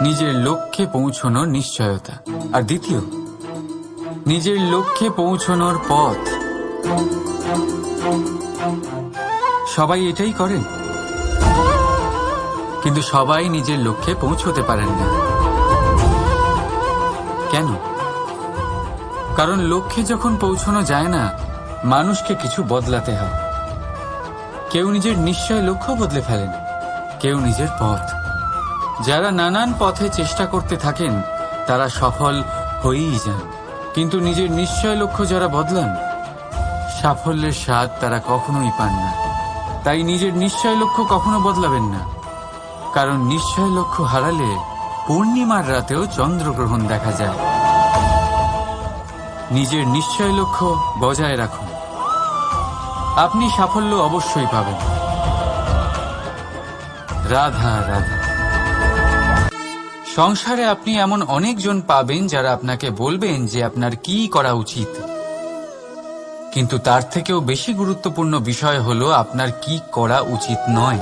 নিজের লক্ষ্যে পৌঁছনোর নিশ্চয়তা। আর দ্বিতীয়, নিজের লক্ষ্যে পৌঁছনোর পথ। সবাই এটাই করেন। কিন্তু সবাই নিজের লক্ষ্যে পৌঁছতে পারেন না। কেন? কারণ লক্ষ্যে যখন পৌঁছানো যায় না, মানুষকে কিছু বদলাতে হয়। কেউ নিজের নিশ্চয় লক্ষ্য বদলে ফেলেন, কেউ নিজের পথ। যারা নানান পথে চেষ্টা করতে থাকেন, তারা সফল হয়েই যান। কিন্তু নিজের নিশ্চয় লক্ষ্য যারা বদলান, সাফল্যের স্বাদ তারা কখনোই পান না। তাই নিজের নিশ্চয় লক্ষ্য কখনো বদলাবেন না। কারণ নিশ্চয় লক্ষ্য হারালে পূর্ণিমার রাতেও চন্দ্রগ্রহণ দেখা যায়। নিজের নিশ্চয় লক্ষ্য বজায় রাখুন। আপনি সাফল্য অবশ্যই পাবেন। রাধা রাধা। সংসারে আপনি এমন অনেকজন পাবেন যারা আপনাকে বলবেন যে আপনার কি করা উচিত। কিন্তু তার থেকেও বেশি গুরুত্বপূর্ণ বিষয় হলো আপনার কি করা উচিত নয়।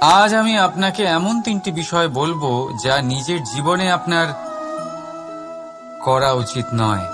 আজ আমি আপনাকে এমন তিনটি বিষয় বলব যা নিজের জীবনে আপনার করা উচিত নয়।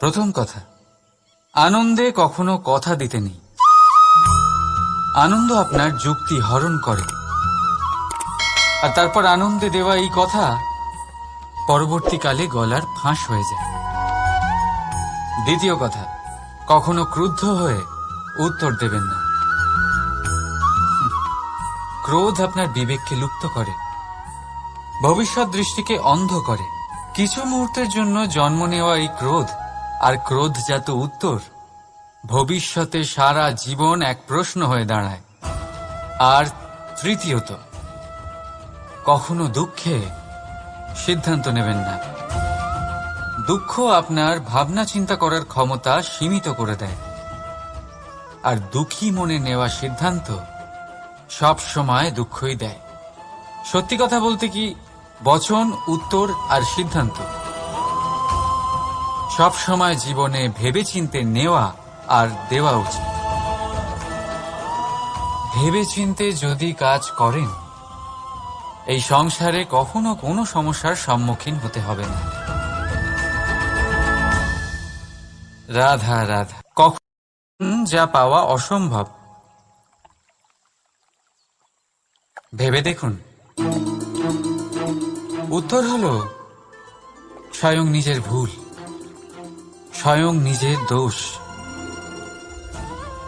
প্রথম কথা, আনন্দে কখনো কথা দিতে নেই। আনন্দ আপনার যুক্তি হরণ করে। আর তারপর আনন্দে দেওয়া এই কথা পরবর্তীকালে গলার ফাঁস হয়ে যায়। দ্বিতীয় কথা, কখনো ক্রুদ্ধ হয়ে উত্তর দেবেন না। ক্রোধ আপনার বিবেককে লুপ্ত করে, ভবিষ্যৎ দৃষ্টিকে অন্ধ করে। কিছু মুহূর্তের জন্য জন্ম নেওয়া এই ক্রোধ আর ক্রোধজাত উত্তর ভবিষ্যতে সারা জীবন এক প্রশ্ন হয়ে দাঁড়ায়। আর তৃতীয়ত কখনো দুঃখে সিদ্ধান্ত নেবেন না। দুঃখ আপনার ভাবনা চিন্তা করার ক্ষমতা সীমিত করে দেয়। আর দুঃখী মনে নেওয়া সিদ্ধান্ত সব সময় দুঃখই দেয়। সত্যি কথা বলতে কি, বচন, উত্তর আর সিদ্ধান্ত সব সময় জীবনে ভেবেচিন্তে নেওয়া আর দেওয়া উচিত। ভেবেচিন্তে যদি কাজ করেন এই সংসারে কখনো কোনো সমস্যার সম্মুখীন হতে হবে না। রাধা রাধা, কখন যা পাওয়া অসম্ভব। ভেবে দেখুন। উত্তর হলো, স্বয়ং নিজের ভুল, স্বয়ং নিজের দোষ,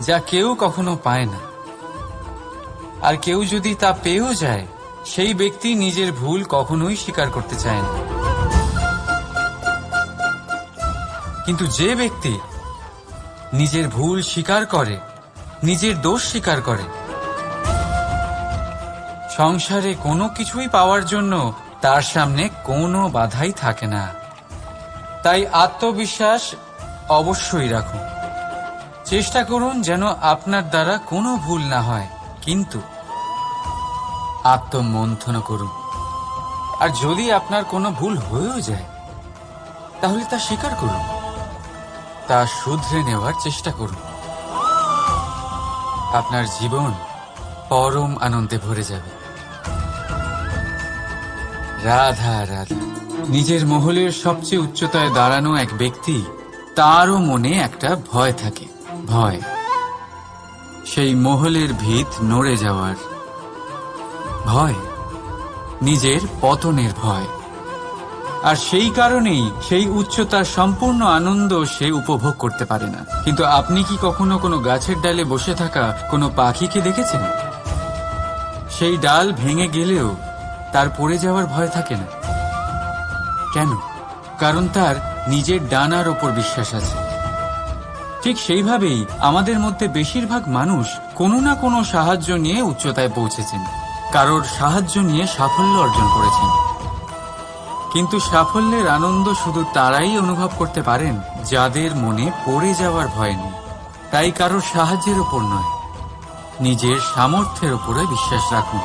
যা কেউ কখনো পায় না। আর কেউ যদি তা পেয়েও যায় সেই ব্যক্তি নিজের ভুল কখনোই স্বীকার করতে চায় না। কিন্তু যে ব্যক্তি নিজের ভুল স্বীকার করে, নিজের দোষ স্বীকার করে, সংসারে কোনো কিছুই পাওয়ার জন্য তার সামনে কোনো বাধাই থাকে না। তাই আত্মবিশ্বাস অবশ্যই রাখুন। চেষ্টা করুন যেন আপনার দ্বারা কোনো ভুল না হয়, কিন্তু আত্মমন্থন করুন। আর যদি আপনার কোনো ভুল হয়েও যায়, তাহলে তা স্বীকার করুন। তা শুধরে নেওয়ার চেষ্টা করুন। আপনার জীবন পরম আনন্দে ভরে যাবে। রাধা রাধা। নিজের মহলের সবচেয়ে উচ্চতায় দাঁড়ানো এক ব্যক্তি, তারও মনে একটা ভয় থাকে। ভয়। সেই মহলের ভিত নড়ে যাওয়ার ভয়, নিজের পতনের ভয়। আর সেই কারণেই সেই উচ্চতার সম্পূর্ণ আনন্দ সে উপভোগ করতে পারে না। কিন্তু আপনি কি কখনো কোনো গাছের ডালে বসে থাকা কোনো পাখিকে দেখেছেন? সেই ডাল ভেঙে গেলেও তার পড়ে যাওয়ার ভয় থাকে না। কেন? কারণ তার নিজের ডানার ওপর বিশ্বাস আছে। ঠিক সেইভাবেই আমাদের মধ্যে বেশিরভাগ মানুষ কোনো না কোনো সাহায্য নিয়ে উচ্চতায় পৌঁছেছেন। কারোর সাহায্য নিয়ে সাফল্য অর্জন করেছেন। কিন্তু সাফল্যের আনন্দ শুধু তারাই অনুভব করতে পারেন যাদের মনে পড়ে যাওয়ার ভয় নেই। তাই কারোর সাহায্যের ওপর নয়, নিজের সামর্থ্যের উপরে বিশ্বাস রাখুন।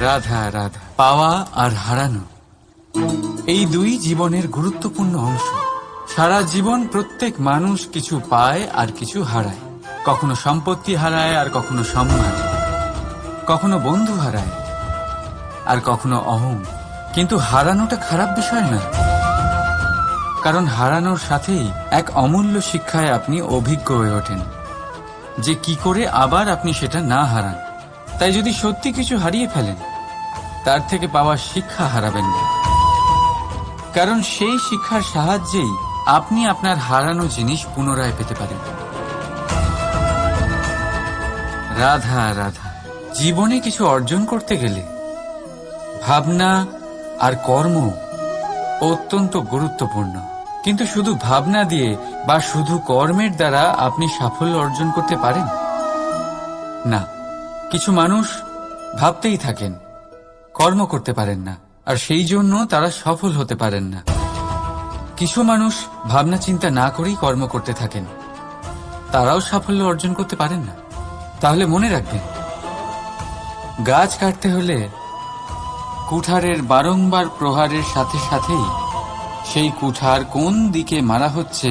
রাধা রাধা, পাওয়া আর হারানো, এই দুই জীবনের গুরুত্বপূর্ণ অংশ। সারা জীবন প্রত্যেক মানুষ কিছু পায় আর কিছু হারায়। কখনো সম্পত্তি হারায় আর কখনো সম্মান কখনো বন্ধু হারায় আর কখনো অহং। কিন্তু হারানোটা খারাপ বিষয় না। কারণ হারানোর সাথেই এক অমূল্য শিক্ষায় আপনি অভিজ্ঞ হয়ে ওঠেন যে কি করে আবার আপনি সেটা না হারান। তাই যদি সত্যি কিছু হারিয়ে ফেলেন, তার থেকে পাওয়া শিক্ষা হারাবেন না। কারণ সেই শিক্ষার সাহায্যেই আপনি আপনার হারানো জিনিস পুনরায় পেতে পারেন। রাধা রাধা। জীবনে কিছু অর্জন করতে গেলে ভাবনা আর কর্ম অত্যন্ত গুরুত্বপূর্ণ। কিন্তু শুধু ভাবনা দিয়ে বা শুধু কর্মের দ্বারা আপনি সাফল্য অর্জন করতে পারেন? না, কিছু মানুষ ভাবতেই থাকেন, কর্ম করতে পারেন না, আর সেই জন্য তারা সফল হতে পারেন না। কিছু মানুষ ভাবনা চিন্তা না করেই কর্ম করতে থাকেন, তারাও সাফল্য অর্জন করতে পারেন না। তাহলে মনে রাখবেন, গাছ কাটতে হলে কুঠারের বারংবার প্রহারের সাথে সাথেই সেই কুঠার কোন দিকে মারা হচ্ছে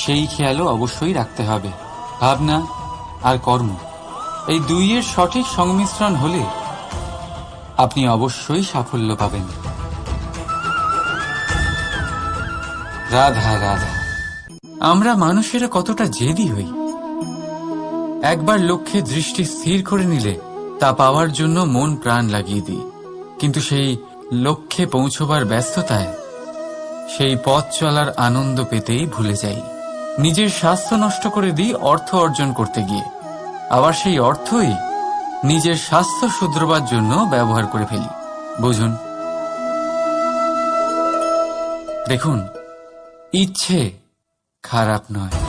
সেই খেয়ালও অবশ্যই রাখতে হবে। ভাবনা আর কর্ম, এই দুইয়ের সঠিক সংমিশ্রণ হলে আপনি অবশ্যই সাফল্য পাবেন। রাধা রাধা, আমরা মানুষেরা কতটা জেদি হই। একবার লক্ষ্যে দৃষ্টি স্থির করে নিলে তা পাওয়ার জন্য মন প্রাণ লাগিয়ে দিই। কিন্তু সেই লক্ষ্যে পৌঁছবার ব্যস্ততায় সেই পথ চলার আনন্দ পেতেই ভুলে যাই। নিজের স্বাস্থ্য নষ্ট করে দিই অর্থ অর্জন করতে গিয়ে। আবার সেই অর্থই নিজের স্বাস্থ্য শুধরবার জন্য ব্যবহার করে ফেলি। বুঝুন? দেখুন, ইচ্ছে খারাপ নয়।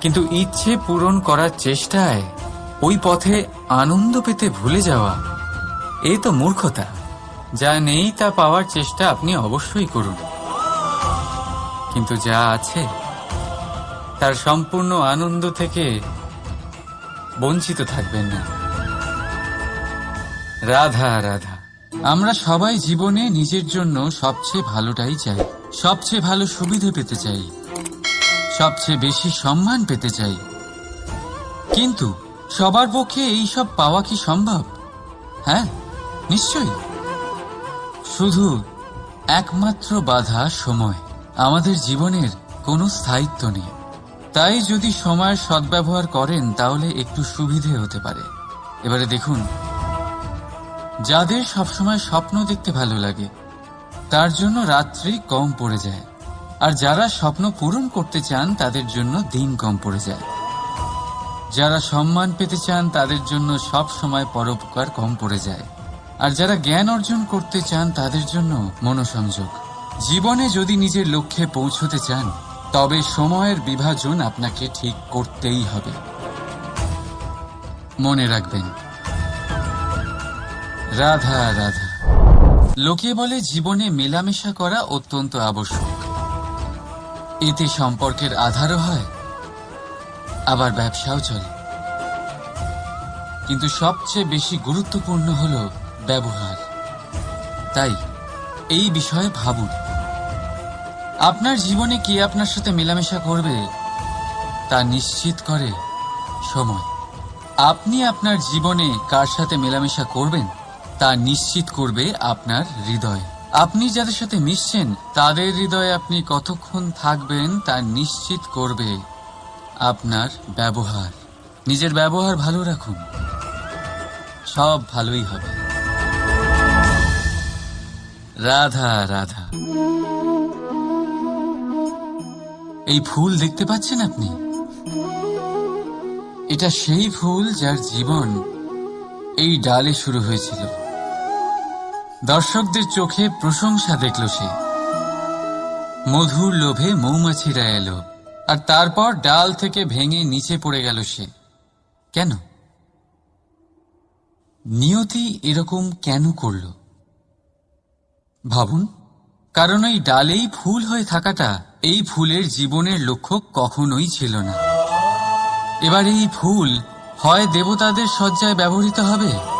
কিন্তু ইচ্ছে পূরণ করার চেষ্টায় ওই পথে আনন্দ পেতে ভুলে যাওয়া এই তো মূর্খতা। যা নেই তা পাওয়ার চেষ্টা আপনি অবশ্যই করুন। কিন্তু যা আছে, তার সম্পূর্ণ আনন্দ থেকে বঞ্চিত থাকবেন না। রাধা রাধা, আমরা সবাই জীবনে নিজের জন্য সবচেয়ে ভালোটাই চাই, সবচেয়ে ভালো সুবিধে পেতে চাই। সবচেয়ে বেশি সম্মান পেতে চাই। কিন্তু সবার পক্ষে এই সব পাওয়া কি সম্ভব? হ্যাঁ নিশ্চয়ই। শুধু একমাত্র বাধা সময়। আমাদের জীবনের কোনো স্থায়িত্ব নেই। তাই যদি সময়ের সদ্ব্যবহার করেন, তাহলে একটু সুবিধে হতে পারে। এবারে দেখুন, যাদের সবসময় স্বপ্ন দেখতে ভালো লাগে, তার জন্য রাত্রি কম পড়ে যায়। আর যারা স্বপ্ন পূরণ করতে চান তাদের জন্য দিন কম পড়ে যায়। যারা সম্মান পেতে চান তাদের জন্য সব সময় পরোপকার কম পড়ে যায়। আর যারা জ্ঞান অর্জন করতে চান তাদের জন্য মনোসংযোগ। জীবনে যদি নিজের লক্ষ্যে পৌঁছতে চান, তবে সময়ের বিভাজন আপনাকে ঠিক করতেই হবে। মনে রাখবেন। রাধা রাধা। লোকে বলে জীবনে মেলামেশা করা অত্যন্ত আবশ্যক। এতে সম্পর্কের আধারও হয়, আবার ব্যবসাও চলে। কিন্তু সবচেয়ে বেশি গুরুত্বপূর্ণ হল ব্যবহার। তাই এই বিষয়ে ভাবুন। আপনার জীবনে কে আপনার সাথে মেলামেশা করবে, তা নিশ্চিত করে সময়। আপনি আপনার জীবনে কার সাথে মেলামেশা করবেন, তা নিশ্চিত করবে আপনার হৃদয়। আপনি যাদের সাথে মিশছেন, তাদের হৃদয়ে আপনি কতক্ষণ থাকবেন তা নিশ্চিত করবে আপনার ব্যবহার। নিজের ব্যবহার ভালো রাখুন। সব ভালোই হবে। রাধা রাধা। এই ফুল দেখতে পাচ্ছেন আপনি? এটা সেই ফুল যার জীবন এই ডালে শুরু হয়েছিল। দর্শকদের চোখে প্রশংসা দেখল সে। মধুর লোভে মৌমাছিরা এলো, আর তারপর ডাল থেকে ভেঙে নিচে পড়ে গেল সে। কেন? নিয়তি এরকম কেন করল? ভাবুন, কারণ ওই ডালেই ফুল হয়ে থাকাটা এই ফুলের জীবনের লক্ষ্য কখনোই ছিল না। এবার এই ফুল হয় দেবতাদের সজ্জায় ব্যবহৃত হবে?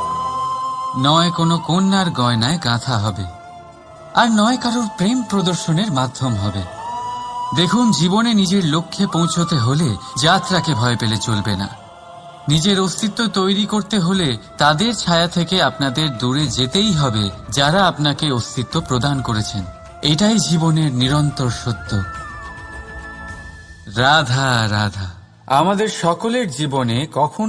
নয় কোনো কন্যার গয়নায় গাঁথা হবে, আর নয় কারোর প্রেম প্রদর্শনের মাধ্যম হবে। দেখুন, জীবনে নিজের লক্ষ্যে পৌঁছতে হলে যাত্রাকে ভয় পেলে চলবে না। নিজের অস্তিত্ব তৈরি করতে হলে তাদের ছায়া থেকে আপনাদের দূরে যেতেই হবে, যারা আপনাকে অস্তিত্ব প্রদান করেছেন। এটাই জীবনের নিরন্তর সত্য। রাধা রাধা। আমাদের সকলের জীবনে কখনো